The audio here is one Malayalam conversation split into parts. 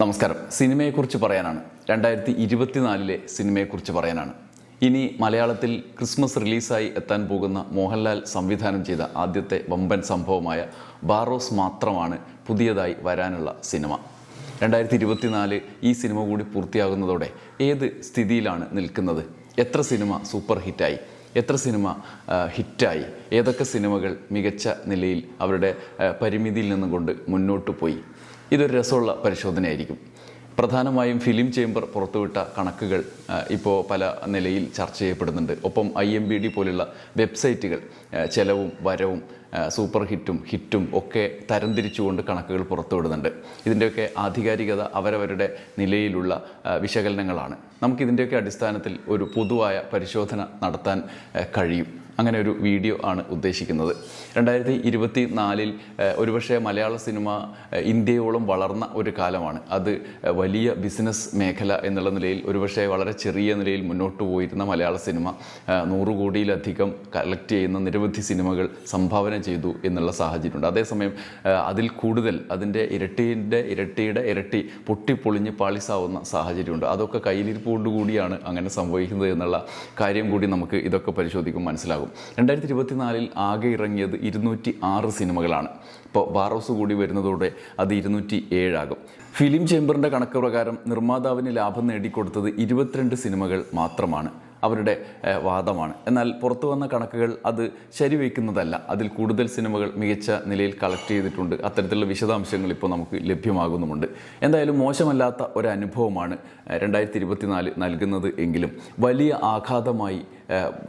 നമസ്കാരം. സിനിമയെക്കുറിച്ച് പറയാനാണ്. രണ്ടായിരത്തി ഇരുപത്തിനാലിലെ സിനിമയെക്കുറിച്ച് പറയാനാണ്. ഇനി മലയാളത്തിൽ ക്രിസ്മസ് റിലീസായി എത്താൻ പോകുന്ന മോഹൻലാൽ സംവിധാനം ചെയ്ത ആദ്യത്തെ വമ്പൻ സംഭവമായ ബാറോസ് മാത്രമാണ് പുതിയതായി വരാനുള്ള സിനിമ. രണ്ടായിരത്തി ഇരുപത്തിനാല് ഈ സിനിമ കൂടി പൂർത്തിയാകുന്നതോടെ ഏത് സ്ഥിതിയിലാണ് നിൽക്കുന്നത്? എത്ര സിനിമ സൂപ്പർ ഹിറ്റായി? എത്ര സിനിമ ഹിറ്റായി? ഏതൊക്കെ സിനിമകൾ മികച്ച നിലയിൽ അവരുടെ പരിമിതിയിൽ നിന്നും കൊണ്ട് മുന്നോട്ട് പോയി? ഇതൊരു രസമുള്ള പരിശോധനയായിരിക്കും. പ്രധാനമായും ഫിലിം ചേംബർ പുറത്തുവിട്ട കണക്കുകൾ ഇപ്പോൾ പല നിലയിൽ ചർച്ച ചെയ്യപ്പെടുന്നുണ്ട്. ഒപ്പം ഐ എം ബി ഡി പോലുള്ള വെബ്സൈറ്റുകൾ ചിലവും വരവും സൂപ്പർ ഹിറ്റും ഹിറ്റും ഒക്കെ തരംതിരിച്ചുകൊണ്ട് കണക്കുകൾ പുറത്തുവിടുന്നുണ്ട്. ഇതിന്റെയൊക്കെ ആധികാരികത അവരവരുടെ നിലയിലുള്ള വിശകലനങ്ങളാണ്. നമുക്കിതിന്റെയൊക്കെ അടിസ്ഥാനത്തിൽ ഒരു പൊതുവായ പരിശോധന നടത്താൻ കഴിയും. അങ്ങനെ ഒരു വീഡിയോ ആണ് ഉദ്ദേശിക്കുന്നത്. രണ്ടായിരത്തി ഇരുപത്തി നാലിൽ ഒരുപക്ഷെ മലയാള സിനിമ ഇന്ത്യയോളം വളർന്ന ഒരു കാലമാണ്. അത് വലിയ ബിസിനസ് മേഖല എന്നുള്ള നിലയിൽ ഒരുപക്ഷെ വളരെ ചെറിയ നിലയിൽ മുന്നോട്ട് പോയിരുന്ന മലയാള സിനിമ നൂറുകോടിയിലധികം നൂറ് കോടിയിലധികം കളക്ട് ചെയ്യുന്ന നിരവധി സിനിമകൾ സംഭാവന ചെയ്തു എന്നുള്ള സാഹചര്യമുണ്ട്. അതേസമയം അതിൽ കൂടുതൽ അതിന്റെ ഇരട്ടീന്റെ ഇരട്ടിയുടെ ഇരട്ടി പൊട്ടിപ്പൊളിഞ്ഞ് പാളിസാവുന്ന സാഹചര്യമുണ്ട്. അതൊക്കെ കയ്യിലിരിപ്പോടുകൂടിയാണ് അങ്ങനെ സംഭവിക്കുന്നത് എന്നുള്ള കാര്യം കൂടി നമുക്ക് ഇതൊക്കെ പരിശോധിക്കുമ്പോൾ മനസ്സിലാകും. രണ്ടായിരത്തി ഇരുപത്തിനാലിൽ ആകെ ഇറങ്ങിയത് ഇരുന്നൂറ്റി ആറ് സിനിമകളാണ് ഇപ്പോൾ ബാറോസ് കൂടി വരുന്നതോടെ അത് ഇരുന്നൂറ്റി ഏഴാകും ഫിലിം ചേംബറിന്റെ കണക്ക് പ്രകാരം നിർമ്മാതാവിന് ലാഭം നേടിക്കൊടുത്തത് ഇരുപത്തിരണ്ട് സിനിമകൾ മാത്രമാണ്. അവരുടെ വാദമാണ്. എന്നാൽ പുറത്തു വന്ന കണക്കുകൾ അത് ശരിവയ്ക്കുന്നതല്ല അതിൽ കൂടുതൽ സിനിമകൾ മികച്ച നിലയിൽ കളക്ട് ചെയ്തിട്ടുണ്ട്. അത്തരത്തിലുള്ള വിശദാംശങ്ങൾ ഇപ്പോൾ നമുക്ക് ലഭ്യമാകുന്നുമുണ്ട്. എന്തായാലും മോശമല്ലാത്ത ഒരു അനുഭവമാണ് രണ്ടായിരത്തി ഇരുപത്തിനാല് നൽകുന്നത് എങ്കിലും വലിയ ആഘാതമായി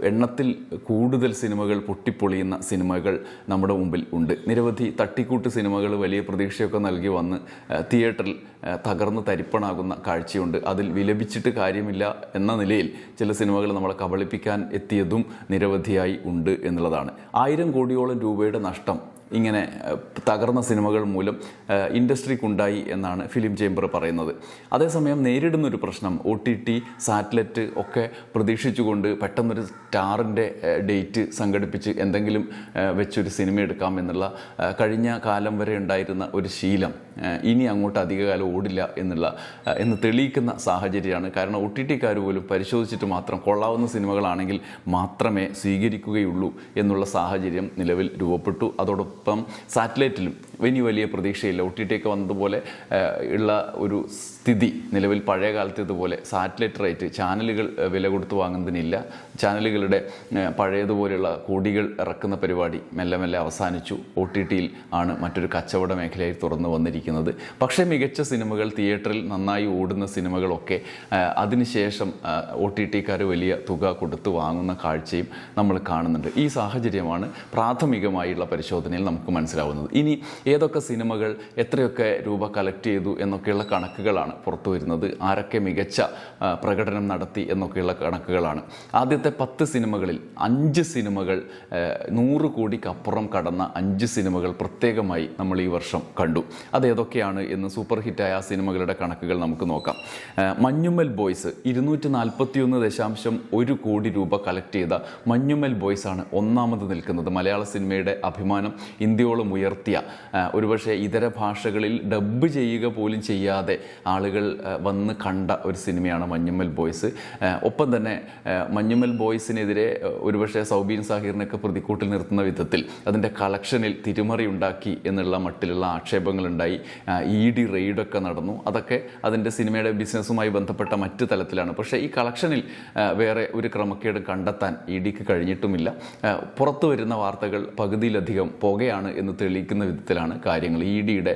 എണ്ണത്തിൽ കൂടുതൽ സിനിമകൾ പൊട്ടിപ്പൊളിയുന്ന സിനിമകൾ നമ്മുടെ മുമ്പിൽ ഉണ്ട്. നിരവധി തട്ടിക്കൂട്ട് സിനിമകൾ വലിയ പ്രതീക്ഷയൊക്കെ നൽകി വന്ന് തിയേറ്ററിൽ തകർന്ന് തരിപ്പണാകുന്ന കാഴ്ചയുണ്ട്. അതിൽ വിലപിച്ചിട്ട് കാര്യമില്ല എന്ന നിലയിൽ ചില സിനിമകൾ നമ്മളെ കബളിപ്പിക്കാൻ എത്തിയതും നിരവധിയായി ഉണ്ട് എന്നുള്ളതാണ്. ആയിരം കോടിയോളം രൂപയുടെ നഷ്ടം ഇങ്ങനെ തകർന്ന സിനിമകൾ മൂലം ഇൻഡസ്ട്രിക്കുണ്ടായി എന്നാണ് ഫിലിം ചേംബർ പറയുന്നത്. അതേസമയം നേരിടുന്ന ഒരു പ്രശ്നം ഒ ടി ടി സാറ്റലൈറ്റ് ഒക്കെ പ്രതീക്ഷിച്ചുകൊണ്ട് പെട്ടെന്നൊരു സ്റ്റാറിന്റെ ഡേറ്റ് സംഘടിപ്പിച്ച് എന്തെങ്കിലും വെച്ചൊരു സിനിമ എടുക്കാം എന്നുള്ള കഴിഞ്ഞ കാലം വരെ ഉണ്ടായിരുന്ന ഒരു ശീലം ഇനി അങ്ങോട്ട് അധികകാലം ഓടില്ല എന്നുള്ള എന്ന് തെളിയിക്കുന്ന സാഹചര്യമാണ്. കാരണം ഒ ടി ടിക്കാർ പോലും പരിശോധിച്ചിട്ട് മാത്രം കൊള്ളാവുന്ന സിനിമകളാണെങ്കിൽ മാത്രമേ സ്വീകരിക്കുകയുള്ളൂ എന്നുള്ള സാഹചര്യം നിലവിൽ രൂപപ്പെട്ടു. അതോടൊപ്പം സാറ്റലൈറ്റിലും ഇനി വലിയ പ്രതീക്ഷയില്ല. ഒ ടി ടിയൊക്കെ വന്നതുപോലെ ഉള്ള ഒരു സ്ഥിതി നിലവിൽ പഴയ കാലത്ത് ഇതുപോലെ സാറ്റലൈറ്റ് റേറ്റ് ചാനലുകൾ വില കൊടുത്ത് വാങ്ങുന്നതിനില്ല. ചാനലുകളുടെ പഴയതുപോലെയുള്ള കോടികൾ ഇറക്കുന്ന പരിപാടി മെല്ലെ മെല്ലെ അവസാനിച്ചു. ഒ ടി ടിയിൽ ആണ് മറ്റൊരു കച്ചവട മേഖലയായി തുറന്നു വന്നിരിക്കുന്നത്. പക്ഷേ മികച്ച സിനിമകൾ തിയേറ്ററിൽ നന്നായി ഓടുന്ന സിനിമകളൊക്കെ അതിനുശേഷം ഒ ടി ടിക്കാർ വലിയ തുക കൊടുത്ത് വാങ്ങുന്ന കാഴ്ചയും നമ്മൾ കാണുന്നുണ്ട്. ഈ സാഹചര്യമാണ് പ്രാഥമികമായുള്ള പരിശോധനയിൽ നമുക്ക് മനസ്സിലാവുന്നത്. ഇനി ഏതൊക്കെ സിനിമകൾ എത്രയൊക്കെ രൂപ കളക്ട് ചെയ്തു എന്നൊക്കെയുള്ള കണക്കുകളാണ് പുറത്തു വരുന്നത്. ആരൊക്കെ മികച്ച പ്രകടനം നടത്തി എന്നൊക്കെയുള്ള കണക്കുകളാണ്. ആദ്യത്തെ പത്ത് സിനിമകളിൽ അഞ്ച് സിനിമകൾ നൂറ് കോടിക്കപ്പുറം കടന്ന അഞ്ച് സിനിമകൾ പ്രത്യേകമായി നമ്മൾ ഈ വർഷം കണ്ടു. അതേതൊക്കെയാണ് എന്ന് സൂപ്പർ ഹിറ്റായ ആ സിനിമകളുടെ കണക്കുകൾ നമുക്ക് നോക്കാം. മഞ്ഞുമ്മൽ ബോയ്സ് ഇരുന്നൂറ്റി നാൽപ്പത്തിയൊന്ന് ദശാംശം ഒരു കോടി രൂപ കളക്ട് ചെയ്ത മഞ്ഞുമ്മൽ ബോയ്സ് ആണ് ഒന്നാമത് നിൽക്കുന്നത്. മലയാള സിനിമയുടെ അഭിമാനം ഇന്ത്യയോളം ഉയർത്തിയ ഒരുപക്ഷെ ഇതര ഭാഷകളിൽ ഡബ്ബ് ചെയ്യുക പോലും ചെയ്യാതെ ആളുകൾ വന്ന് കണ്ട ഒരു സിനിമയാണ് മഞ്ഞുമ്മൽ ബോയ്സ്. ഒപ്പം തന്നെ മഞ്ഞുമ്മൽ ബോയ്സിനെതിരെ ഒരുപക്ഷെ സൗബീൻ സാഹിറിനൊക്കെ പ്രതിക്കൂട്ടിൽ നിർത്തുന്ന വിധത്തിൽ അതിന്റെ കളക്ഷനിൽ തിരിമറി ഉണ്ടാക്കി എന്നുള്ള മട്ടിലുള്ള ആക്ഷേപങ്ങളുണ്ടായി. ഇ ഡി റെയ്ഡൊക്കെ നടന്നു. അതൊക്കെ അതിന്റെ സിനിമയുടെ ബിസിനസ്സുമായി ബന്ധപ്പെട്ട മറ്റ് തലത്തിലാണ്. പക്ഷേ ഈ കളക്ഷനിൽ വേറെ ഒരു ക്രമക്കേട് കണ്ടെത്താൻ ഇ ഡിക്ക് കഴിഞ്ഞിട്ടുമില്ല പുറത്തു വരുന്ന വാർത്തകൾ പകുതിയിലധികം പുകയാണ് എന്ന് തെളിയിക്കുന്ന വിധത്തിലാണ് കാര്യങ്ങൾ. ഇ ഡിയുടെ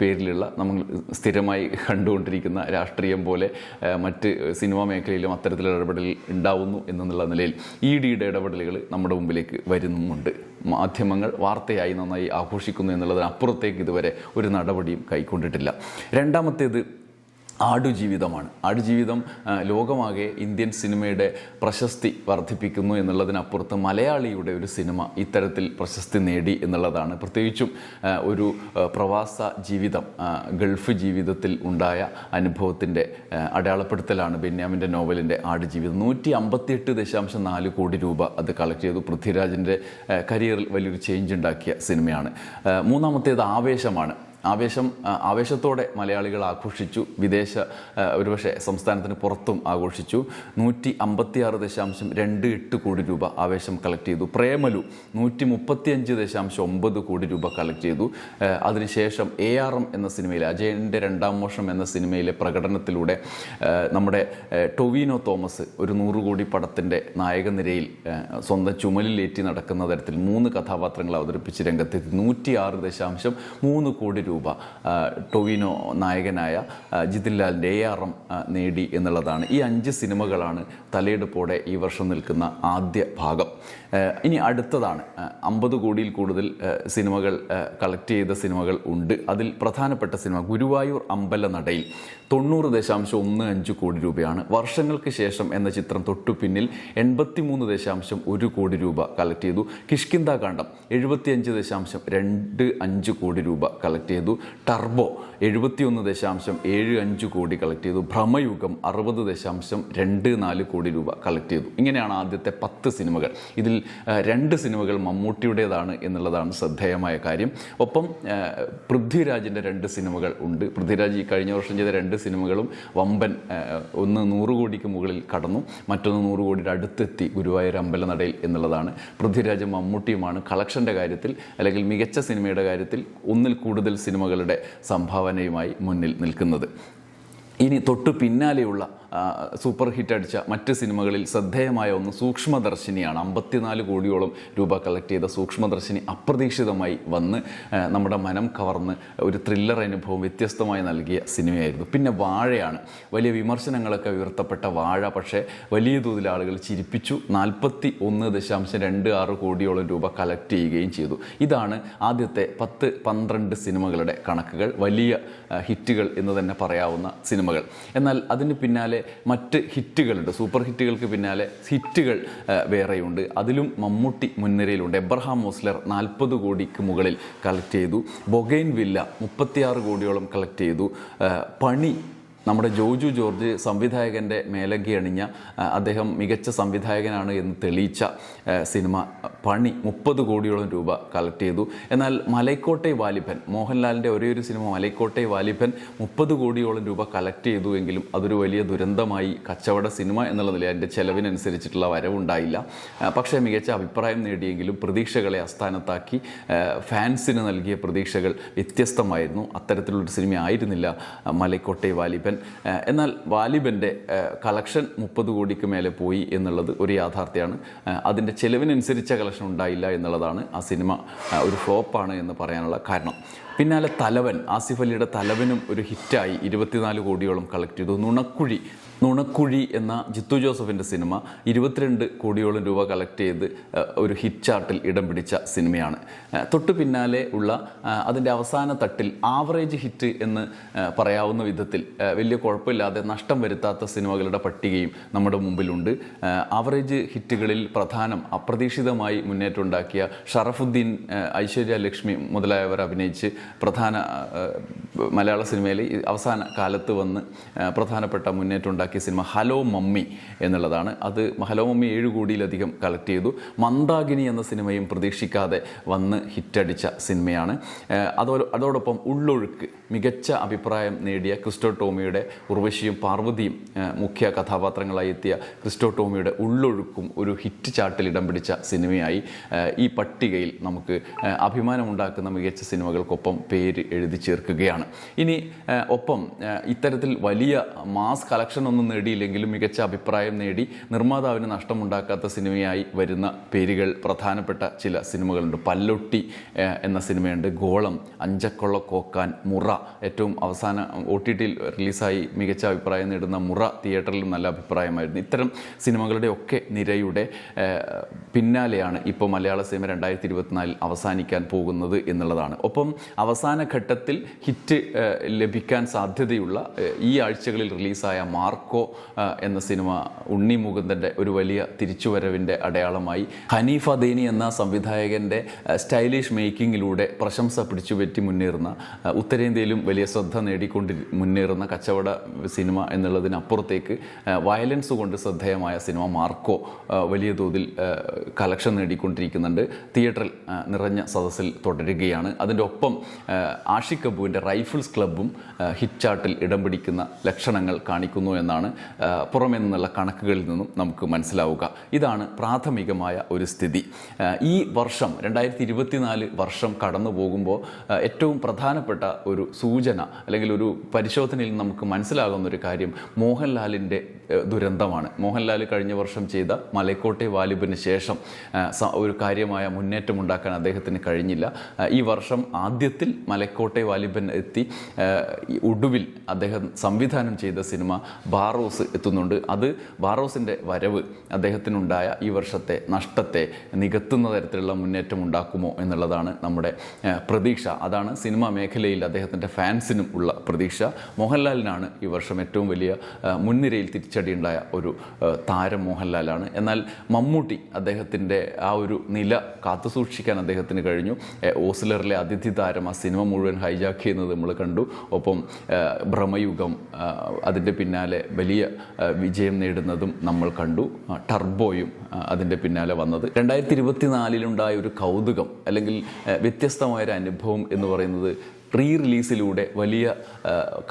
പേരിലുള്ള നമ്മൾ സ്ഥിരമായി കണ്ടുകൊണ്ടിരിക്കുന്ന രാഷ്ട്രീയം പോലെ മറ്റ് സിനിമാ മേഖലയിലും അത്തരത്തിലുള്ള ഇടപെടൽ ഉണ്ടാവുന്നു എന്നുള്ള നിലയിൽ ഇ ഡിയുടെ ഇടപെടലുകൾ നമ്മുടെ മുമ്പിലേക്ക് വരുന്നുമുണ്ട്. മാധ്യമങ്ങൾ വാർത്തയായി നന്നായി ആഘോഷിക്കുന്നു എന്നുള്ളതിനപ്പുറത്തേക്ക് ഇതുവരെ ഒരു നടപടിയും കൈക്കൊണ്ടിട്ടില്ല. രണ്ടാമത്തേത് ആടുജീവിതമാണ്. ആടുജീവിതം ലോകമാകെ ഇന്ത്യൻ സിനിമയുടെ പ്രശസ്തി വർദ്ധിപ്പിക്കുന്നു എന്നുള്ളതിനപ്പുറത്ത് മലയാളിയുടെ ഒരു സിനിമ ഇത്തരത്തിൽ പ്രശസ്തി നേടി എന്നുള്ളതാണ്. പ്രത്യേകിച്ചും ഒരു പ്രവാസ ജീവിതം ഗൾഫ് ജീവിതത്തിൽ ഉണ്ടായ അനുഭവത്തിന്റെ അടയാളപ്പെടുത്തലാണ് ബെന്യാമിന്റെ നോവലിന്റെ ആടുജീവിതം. നൂറ്റി അമ്പത്തിയെട്ട് ദശാംശം നാല് കോടി രൂപ അത് കളക്ട് ചെയ്തു. പൃഥ്വിരാജിന്റെ കരിയറിൽ വലിയൊരു ചേഞ്ച് ഉണ്ടാക്കിയ സിനിമയാണ്. മൂന്നാമത്തേത് ആവേശമാണ്. ആവേശം ആവേശത്തോടെ മലയാളികൾ ആഘോഷിച്ചു. വിദേശ ഒരുപക്ഷെ സംസ്ഥാനത്തിന് പുറത്തും ആഘോഷിച്ചു. നൂറ്റി അമ്പത്തിയാറ് ദശാംശം രണ്ട് എട്ട് കോടി രൂപ ആവേശം കളക്ട് ചെയ്തു. പ്രേമലു നൂറ്റി മുപ്പത്തിയഞ്ച് ദശാംശം ഒമ്പത് കോടി രൂപ കളക്ട് ചെയ്തു. അതിനുശേഷം എ ആർ എം എന്ന സിനിമയിലെ അജയന്റെ രണ്ടാം മോഷം എന്ന സിനിമയിലെ പ്രകടനത്തിലൂടെ നമ്മുടെ ടൊവിനോ തോമസ് ഒരു നൂറ് കോടി പടത്തിന്റെ നായക നിരയിൽ സ്വന്തം ചുമലിലേറ്റി നടക്കുന്ന തരത്തിൽ മൂന്ന് കഥാപാത്രങ്ങൾ അവതരിപ്പിച്ച് രംഗത്തെത്തി. നൂറ്റി ആറ് ദശാംശം മൂന്ന് കോടി രൂപ ടൊവിനോ നായകനായ ജിതിൻലാലിന്റെ ജിതിൻ ലാലിന്റെ എ ആർ എം നേടി എന്നുള്ളതാണ്. ഈ അഞ്ച് സിനിമകളാണ് തലയെടുപ്പോടെ ഈ വർഷം നിൽക്കുന്ന ആദ്യ ഭാഗം. ഇനി അടുത്തതാണ്. അമ്പത് കോടിയിൽ കൂടുതൽ സിനിമകൾ കളക്ട് ചെയ്ത സിനിമകൾ ഉണ്ട്. അതിൽ പ്രധാനപ്പെട്ട സിനിമ ഗുരുവായൂർ അമ്പല നടയിൽ. തൊണ്ണൂറ് ദശാംശം ഒന്ന് അഞ്ച് കോടി രൂപയാണ്. വർഷങ്ങൾക്ക് ശേഷം എന്ന ചിത്രം തൊട്ടു പിന്നിൽ എൺപത്തിമൂന്ന് ദശാംശം ഒരു കോടി രൂപ കളക്ട് ചെയ്തു. കിഷ്കിന്ത കാണ്ഡം എഴുപത്തിയഞ്ച് ദശാംശം രണ്ട് അഞ്ച് കോടി രൂപ കളക്ട് ചെയ്തു ടർബോ എഴുപത്തിയൊന്ന് ദശാംശം ഏഴ് അഞ്ച് കോടി കളക്ട് ചെയ്തു. ഭ്രമയുഗം അറുപത് ദശാംശം രണ്ട് നാല് കോടി രൂപ കളക്ട് ചെയ്തു. ഇങ്ങനെയാണ് ആദ്യത്തെ പത്ത് സിനിമകൾ. ഇതിൽ രണ്ട് സിനിമകൾ മമ്മൂട്ടിയുടേതാണ് എന്നുള്ളതാണ് ശ്രദ്ധേയമായ കാര്യം. ഒപ്പം പൃഥ്വിരാജിന്റെ രണ്ട് സിനിമകൾ ഉണ്ട്. പൃഥ്വിരാജ് ഈ കഴിഞ്ഞ വർഷം ചെയ്ത രണ്ട് സിനിമകളും വമ്പൻ ഒന്ന് നൂറ് കോടിക്ക് മുകളിൽ കടന്നു. മറ്റൊന്ന് നൂറ് കോടിയുടെ അടുത്തെത്തി ഗുരുവായൂർ അമ്പലനടയിൽ എന്നുള്ളതാണ്. പൃഥ്വിരാജും മമ്മൂട്ടിയുമാണ് കളക്ഷന്റെ കാര്യത്തിൽ അല്ലെങ്കിൽ മികച്ച സിനിമയുടെ കാര്യത്തിൽ ഒന്നിൽ കൂടുതൽ സിനിമകളുടെ സംഭാവനയുമായി മുന്നിൽ നിൽക്കുന്നത്. ഇനി തൊട്ടു പിന്നാലെയുള്ള സൂപ്പർ ഹിറ്റ് അടിച്ച മറ്റ് സിനിമകളിൽ ശ്രദ്ധേയമായ ഒന്ന് സൂക്ഷ്മദർശിനിയാണ്. അമ്പത്തിനാല് കോടിയോളം രൂപ കളക്ട് ചെയ്ത സൂക്ഷ്മദർശിനി അപ്രതീക്ഷിതമായി വന്ന് നമ്മുടെ മനം കവർന്ന് ഒരു ത്രില്ലർ അനുഭവം വ്യത്യസ്തമായി നൽകിയ സിനിമയായിരുന്നു. പിന്നെ വാഴയാണ്. വലിയ വിമർശനങ്ങളൊക്കെ ഉയർത്തപ്പെട്ട വാഴ പക്ഷേ വലിയ തോതിൽ ആളുകൾ ചിരിപ്പിച്ചു. നാൽപ്പത്തി ഒന്ന് ദശാംശം രണ്ട് ആറ് കോടിയോളം രൂപ കളക്ട് ചെയ്യുകയും ചെയ്തു. ഇതാണ് ആദ്യത്തെ പത്ത് പന്ത്രണ്ട് സിനിമകളുടെ കണക്കുകൾ. വലിയ ഹിറ്റുകൾ എന്ന് തന്നെ പറയാവുന്ന സിനിമകൾ. എന്നാൽ അതിന് പിന്നാലെ മറ്റ് ഹിറ്റുകളുണ്ട്. സൂപ്പർ ഹിറ്റുകൾക്ക് പിന്നാലെ ഹിറ്റുകൾ വേറെയുണ്ട്. അതിലും മമ്മൂട്ടി മുൻനിരയിലുണ്ട്. എബ്രഹാം മോസ്ലർ നാൽപ്പത് കോടിക്ക് മുകളിൽ കളക്ട് ചെയ്തു. ബൊഗൈൻ വില്ല മുപ്പത്തിയാറ് കോടിയോളം കളക്ട് ചെയ്തു. പണി നമ്മുടെ ജോജു ജോർജ് സംവിധായകന്റെ മേലങ്കി അണിഞ്ഞ അദ്ദേഹം മികച്ച സംവിധായകനാണ് എന്ന് തെളിയിച്ച സിനിമ പണി മുപ്പത് കോടിയോളം രൂപ കളക്ട് ചെയ്തു. എന്നാൽ മലൈക്കോട്ടെ വാലിഭൻ മോഹൻലാലിന്റെ ഒരേ ഒരു സിനിമ മലൈക്കോട്ടെ വാലിഭൻ മുപ്പത് കോടിയോളം രൂപ കളക്ട് ചെയ്തു എങ്കിലും അതൊരു വലിയ ദുരന്തമായി കച്ചവട സിനിമ എന്നുള്ള നിലയിൽ അതിന്റെ ചെലവിനനുസരിച്ചിട്ടുള്ള വരവുണ്ടായില്ല. പക്ഷേ മികച്ച അഭിപ്രായം നേടിയെങ്കിലും പ്രതീക്ഷകളെ അസ്ഥാനത്താക്കി ഫാൻസിന് നൽകിയ പ്രതീക്ഷകൾ വ്യത്യസ്തമായിരുന്നു. അത്തരത്തിലുള്ളൊരു സിനിമ ആയിരുന്നില്ല മലൈക്കോട്ടെ വാലിബൻ എന്നാൽ വാലിബന്റെ കളക്ഷൻ മുപ്പത് കോടിക്ക് മേലെ പോയി എന്നുള്ളത് ഒരു യാഥാർത്ഥ്യമാണ് അതിന്റെ ചെലവിനനുസരിച്ച കളക്ഷൻ ഉണ്ടായില്ല എന്നുള്ളതാണ് ആ സിനിമ ഒരു ഫ്ലോപ്പാണ് എന്ന് പറയാനുള്ള കാരണം. പിന്നാലെ തലവൻ ആസിഫ് അലിയുടെ തലവനും ഒരു ഹിറ്റായി. ഇരുപത്തിനാല് കോടിയോളം കളക്ട് ചെയ്തു. നുണക്കുഴി നുണക്കുഴി എന്ന ജിത്തു ജോസഫിന്റെ സിനിമ ഇരുപത്തിരണ്ട് കോടിയോളം രൂപ കളക്ട് ചെയ്ത് ഒരു ഹിറ്റ് ചാർട്ടിൽ ഇടം പിടിച്ച സിനിമയാണ്. തൊട്ട് പിന്നാലെ ഉള്ള അതിന്റെ അവസാന തട്ടിൽ ആവറേജ് ഹിറ്റ് എന്ന് പറയാവുന്ന വിധത്തിൽ വലിയ കുഴപ്പമില്ലാതെ നഷ്ടം വരുത്താത്ത സിനിമകളുടെ പട്ടികയും നമ്മുടെ മുമ്പിലുണ്ട്. ആവറേജ് ഹിറ്റുകളിൽ പ്രധാനം അപ്രതീക്ഷിതമായി മുന്നേറ്റമുണ്ടാക്കിയ ഷറഫുദ്ദീൻ ഐശ്വര്യ ലക്ഷ്മി മുതലായവർ അഭിനയിച്ച് പ്രധാന മലയാള സിനിമയിൽ അവസാന കാലത്ത് വന്ന് പ്രധാനപ്പെട്ട മുന്നേറ്റം ഉണ്ടാക്കിയ സിനിമ ഹലോ മമ്മി എന്നുള്ളതാണ്. അത് ഹലോ മമ്മി ഏഴ് കോടിയിലധികം കളക്ട് ചെയ്തു. മന്ദാകിനി എന്ന സിനിമയും പ്രതീക്ഷിക്കാതെ വന്ന് ഹിറ്റടിച്ച സിനിമയാണ്. അതോ അതോടൊപ്പം ഉള്ളൊഴുക്ക് മികച്ച അഭിപ്രായം നേടിയ ക്രിസ്റ്റോ ടോമിയുടെ ഉർവശിയും പാർവതിയും മുഖ്യ കഥാപാത്രങ്ങളായി എത്തിയ ക്രിസ്റ്റോ ടോമിയുടെ ഉള്ളൊഴുക്കും ഒരു ഹിറ്റ് ചാട്ടിൽ ഇടം പിടിച്ച സിനിമയായി. ഈ പട്ടികയിൽ നമുക്ക് അഭിമാനമുണ്ടാക്കുന്ന മികച്ച സിനിമകൾക്കൊപ്പം പേര് എഴുതി ചേർക്കുകയാണ്. ഇനി ഒപ്പം ഇത്തരത്തിൽ വലിയ മാസ് കളക്ഷൻ ഒന്നും നേടിയില്ലെങ്കിലും മികച്ച അഭിപ്രായം നേടി നിർമ്മാതാവിന് നഷ്ടമുണ്ടാക്കാത്ത സിനിമയായി വരുന്ന പേരുകൾ പ്രധാനപ്പെട്ട ചില സിനിമകളുണ്ട്. പല്ലൊട്ടി എന്ന സിനിമയുണ്ട്. ഗോളം അഞ്ചക്കൊള്ള കോക്കാൻ മുറ. ഏറ്റവും അവസാന ഒ ടി ടിയിൽ റിലീസായി മികച്ച അഭിപ്രായം നേടുന്ന മുറ തിയേറ്ററിലും നല്ല അഭിപ്രായമായിരുന്നു. ഇത്തരം സിനിമകളുടെ ഒക്കെ നിരയുടെ പിന്നാലെയാണ് ഇപ്പോൾ മലയാള സിനിമ രണ്ടായിരത്തി ഇരുപത്തിനാലിൽ അവസാനിക്കാൻ പോകുന്നത് എന്നുള്ളതാണ്. ഒപ്പം അവസാന ഘട്ടത്തിൽ ഹിറ്റ് ലഭിക്കാൻ സാധ്യതയുള്ള ഈ ആഴ്ചകളിൽ റിലീസായ മാർക്കോ എന്ന സിനിമ ഉണ്ണി മുകുന്ദന്റെ ഒരു വലിയ തിരിച്ചുവരവിന്റെ അടയാളമായി. ഹനീഫ ദേനി എന്ന സംവിധായകന്റെ സ്റ്റൈലിഷ് മേക്കിങ്ങിലൂടെ പ്രശംസ പിടിച്ചുപറ്റി മുന്നേറുന്ന ഉത്തരേന്ത്യയിലും വലിയ ശ്രദ്ധ നേടിക്കൊണ്ട് മുന്നേറുന്ന കച്ചവട സിനിമ എന്നുള്ളതിനപ്പുറത്തേക്ക് വയലൻസ് കൊണ്ട് ശ്രദ്ധേയമായ സിനിമ മാർക്കോ വലിയ തോതിൽ കളക്ഷൻ നേടിക്കൊണ്ടിരിക്കുന്നുണ്ട്. തിയേറ്ററിൽ നിറഞ്ഞ സദസ്സിൽ തുടരുകയാണ്. അതിന്റെ ഒപ്പം ആഷിക് കപൂവിന്റെ കപൂറിന്റെ റൈഫിൾസ് ക്ലബ്ബും ഹിറ്റ് ചാർട്ടിൽ ഇടം പിടിക്കുന്ന ലക്ഷണങ്ങൾ കാണിക്കുന്നു എന്നാണ് പുറമെ നിന്നുള്ള കണക്കുകളിൽ നിന്നും നമുക്ക് മനസ്സിലാവുക. ഇതാണ് പ്രാഥമികമായ ഒരു സ്ഥിതി. ഈ വർഷം രണ്ടായിരത്തി ഇരുപത്തിനാല് വർഷം കടന്നു പോകുമ്പോൾ ഏറ്റവും പ്രധാനപ്പെട്ട ഒരു സൂചന അല്ലെങ്കിൽ ഒരു പരിശോധനയിൽ നമുക്ക് മനസ്സിലാകുന്ന ഒരു കാര്യം മോഹൻലാലിന്റെ ദുരന്തമാണ്. മോഹൻലാൽ കഴിഞ്ഞ വർഷം ചെയ്ത മലക്കോട്ടെ വാലിബിന് ശേഷം ഒരു കാര്യമായ മുന്നേറ്റം ഉണ്ടാക്കാൻ അദ്ദേഹത്തിന് കഴിഞ്ഞില്ല. ഈ വർഷം ആദ്യത്തിൽ മലക്കോട്ടെ വാലിബൻ എത്തി ഈ ഒടുവിൽ അദ്ദേഹം സംവിധാനം ചെയ്ത സിനിമ ബാറോസ് എത്തുന്നുണ്ട്. അത് ബാറോസിന്റെ വരവ് അദ്ദേഹത്തിനുണ്ടായ ഈ വർഷത്തെ നഷ്ടത്തെ നികത്തുന്ന തരത്തിലുള്ള മുന്നേറ്റം ഉണ്ടാക്കുമോ എന്നുള്ളതാണ് നമ്മുടെ പ്രതീക്ഷ. അതാണ് സിനിമാ മേഖലയിൽ അദ്ദേഹത്തിന്റെ ഫാൻസിനും ഉള്ള പ്രതീക്ഷ. മോഹൻലാലിനാണ് ഈ വർഷം ഏറ്റവും വലിയ മുൻനിരയിൽ തിരിച്ചടിയുണ്ടായ ഒരു താരം മോഹൻലാലാണ്. എന്നാൽ മമ്മൂട്ടി അദ്ദേഹത്തിന്റെ ആ ഒരു നില കാത്തുസൂക്ഷിക്കാൻ അദ്ദേഹത്തിന് കഴിഞ്ഞു. ഓസ്ലറിലെ അതിഥി താരം ആ സിനിമ മുഴുവൻ ഹൈജാക്ക് ചെയ്യുന്നത് നമ്മൾ കണ്ടു. ഒപ്പം ഭ്രമയുഗം അതിന്റെ പിന്നാലെ വലിയ വിജയം നേടുന്നതും നമ്മൾ കണ്ടു. ടർബോയും അതിന്റെ പിന്നാലെ വന്നത്. രണ്ടായിരത്തി ഇരുപത്തിനാലിലുണ്ടായ ഒരു കൗതുകം അല്ലെങ്കിൽ വ്യത്യസ്തമായൊരു അനുഭവം എന്ന് പറയുന്നത് പ്രീ റിലീസിലൂടെ വലിയ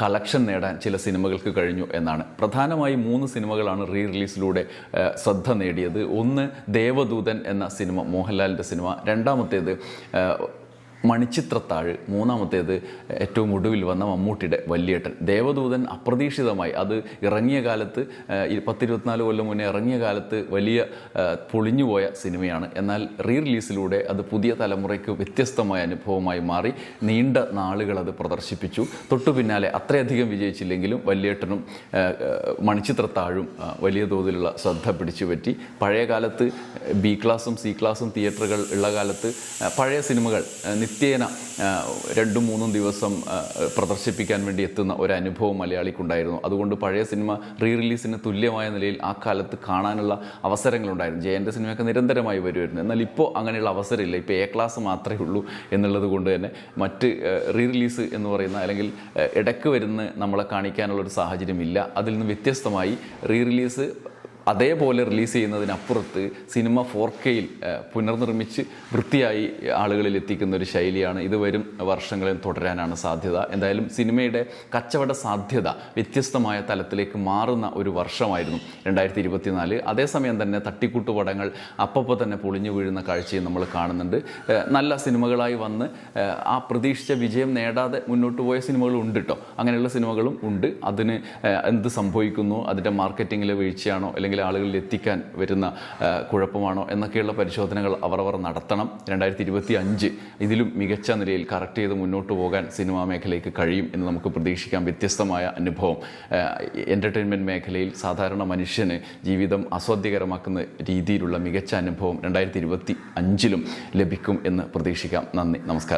കളക്ഷൻ നേടാൻ ചില സിനിമകൾക്ക് കഴിഞ്ഞു എന്നാണ്. പ്രധാനമായും മൂന്ന് സിനിമകളാണ് റീ റിലീസിലൂടെ ശ്രദ്ധ നേടിയത്. ഒന്ന് ദേവദൂതൻ എന്ന സിനിമ മോഹൻലാലിന്റെ സിനിമ. രണ്ടാമത്തേത് മണിച്ചിത്രത്താഴ് മൂന്നാമത്തേത് ഏറ്റവും ഒടുവിൽ വന്ന മമ്മൂട്ടിയുടെ വല്യേട്ടൻ. ദേവദൂതൻ അപ്രതീക്ഷിതമായി അത് ഇറങ്ങിയ കാലത്ത് പത്തിരുപത്തിനാല് കൊല്ലം മുന്നേ ഇറങ്ങിയ കാലത്ത് വലിയ പൊളിഞ്ഞുപോയ സിനിമയാണ്. എന്നാൽ റീ റിലീസിലൂടെ അത് പുതിയ തലമുറയ്ക്ക് വ്യത്യസ്തമായ അനുഭവമായി മാറി നീണ്ട നാളുകൾ അത് പ്രദർശിപ്പിച്ചു. തൊട്ടു പിന്നാലെ അത്രയധികം വിജയിച്ചില്ലെങ്കിലും വല്യേട്ടനും മണിച്ചിത്രത്താഴും വലിയ തോതിലുള്ള ശ്രദ്ധ പിടിച്ചു പറ്റി. പഴയ കാലത്ത് ബി ക്ലാസ്സും സി ക്ലാസ്സും തിയേറ്ററുകൾ ഉള്ള കാലത്ത് പഴയ സിനിമകൾ ആ, നിത്യേന രണ്ടും മൂന്നും ദിവസം പ്രദർശിപ്പിക്കാൻ വേണ്ടി എത്തുന്ന ഒരു അനുഭവം മലയാളിക്കുണ്ടായിരുന്നു. അതുകൊണ്ട് പഴയ സിനിമ റീ റിലീസിന് തുല്യമായ നിലയിൽ ആ കാലത്ത് കാണാനുള്ള അവസരങ്ങളുണ്ടായിരുന്നു. ജയന്റെ സിനിമയൊക്കെ നിരന്തരമായി വരുമായിരുന്നു. എന്നാൽ ഇപ്പോൾ അങ്ങനെയുള്ള അവസരമില്ല. ഇപ്പോൾ എ ക്ലാസ് മാത്രമേ ഉള്ളൂ എന്നുള്ളത് കൊണ്ട് തന്നെ മറ്റ് റീ റിലീസ് എന്ന് പറയുന്ന അല്ലെങ്കിൽ ഇടയ്ക്ക് വരുന്ന നമ്മളെ കാണിക്കാനുള്ള ഒരു സാഹചര്യമില്ല. അതിൽ നിന്ന് വ്യത്യസ്തമായി റീ റിലീസ് അതേപോലെ റിലീസ് ചെയ്യുന്നതിനപ്പുറത്ത് സിനിമ ഫോർ കെയിൽ പുനർനിർമ്മിച്ച് വൃത്തിയായി ആളുകളിൽ എത്തിക്കുന്ന ഒരു ശൈലിയാണ് ഇത് വരും വർഷങ്ങളിൽ തുടരാനാണ് സാധ്യത. എന്തായാലും സിനിമയുടെ കച്ചവട സാധ്യത വ്യത്യസ്തമായ തലത്തിലേക്ക് മാറുന്ന ഒരു വർഷമായിരുന്നു രണ്ടായിരത്തി ഇരുപത്തിനാല് അതേസമയം തന്നെ തട്ടിക്കൂട്ട് പടങ്ങൾ അപ്പപ്പോൾ തന്നെ പൊളിഞ്ഞു വീഴുന്ന കാഴ്ചയും നമ്മൾ കാണുന്നുണ്ട്. നല്ല സിനിമകളായി വന്ന് ആ പ്രതീക്ഷിച്ച വിജയം നേടാതെ മുന്നോട്ട് പോയ സിനിമകളും ഉണ്ട് കേട്ടോ അങ്ങനെയുള്ള സിനിമകളും ഉണ്ട്. അതിന് എന്ത് സംഭവിക്കുന്നു? അതിന്റെ മാർക്കറ്റിങ്ങിലെ വീഴ്ചയാണോ? അല്ലെങ്കിൽ ആളുകളിൽ എത്തിക്കാൻ വരുന്ന കുഴപ്പമാണോ എന്നൊക്കെയുള്ള പരിശോധനകൾ അവരവർ നടത്തണം. രണ്ടായിരത്തി ഇരുപത്തി അഞ്ച് ഇതിലും മികച്ച നിലയിൽ കറക്റ്റ് ചെയ്ത് മുന്നോട്ട് പോകാൻ സിനിമാ മേഖലയ്ക്ക് കഴിയും എന്ന് നമുക്ക് പ്രതീക്ഷിക്കാം. വ്യത്യസ്തമായ അനുഭവം. എന്റർടൈൻമെന്റ് മേഖലയിൽ സാധാരണ മനുഷ്യന് ജീവിതം അസ്വാദ്യകരമാക്കുന്ന രീതിയിലുള്ള മികച്ച അനുഭവം രണ്ടായിരത്തി ഇരുപത്തി അഞ്ചിലും ലഭിക്കും എന്ന് പ്രതീക്ഷിക്കാം. നന്ദി. നമസ്കാരം.